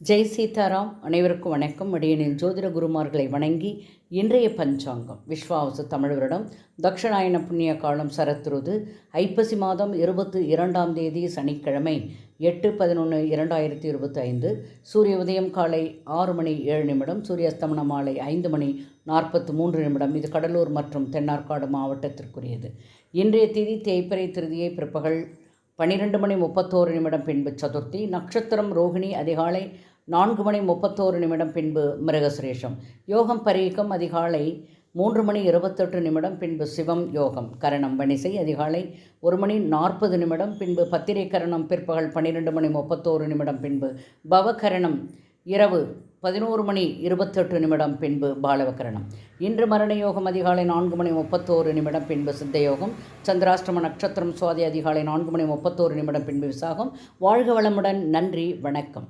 ஜெய் சீதாராம் அனைவருக்கும் வணக்கம். அடியனின் ஜோதிட குருமார்களை வணங்கி இன்றைய பஞ்சாங்கம் விஸ்வாவச தமிழ் வருடம் தக்ஷணாயன புண்ணிய காலம் சரத்ருது ஐப்பசி மாதம் இருபத்தி இரண்டாம் தேதி சனிக்கிழமை எட்டு பதினொன்று இரண்டாயிரத்தி இருபத்தி ஐந்து சூரிய உதயம் காலை ஆறு மணி ஏழு நிமிடம் சூரிய மாலை ஐந்து மணி நாற்பத்து மூன்று நிமிடம். இது கடலூர் மற்றும் தென்னார்காடு மாவட்டத்திற்குரியது. இன்றைய திதி தேய்பிறை திருதியை பிற்பகல் பன்னிரெண்டு மணி முப்பத்தோரு நிமிடம் பின்பு சதுர்த்தி நட்சத்திரம் ரோகிணி அதிகாலை நான்கு மணி முப்பத்தோரு நிமிடம் பின்பு மிருகசுரேஷம். யோகம் பரீக்கம் அதிகாலை மூன்று மணி இருபத்தெட்டு நிமிடம் பின்பு சிவம் யோகம். கரணம் வணிசை அதிகாலை ஒரு மணி நாற்பது நிமிடம் பின்பு பத்திரை கரணம் பிற்பகல் பன்னிரெண்டு மணி முப்பத்தோரு நிமிடம் பின்பு பவகரணம் இரவு பதினோரு மணி இருபத்தெட்டு நிமிடம் பின்பு பாலவகரணம் இன்று மரண யோகம் அதிகாலை நான்கு மணி முப்பத்தோரு நிமிடம் பின்பு சித்தயோகம். சந்திராஷ்டிரம சந்திராஷ்டம நட்சத்திரம் சுவாதி அதிகாலை நான்கு மணி முப்பத்தோரு நிமிடம் பின்பு விசாகம். வாழ்க வளமுடன் நன்றி வணக்கம்.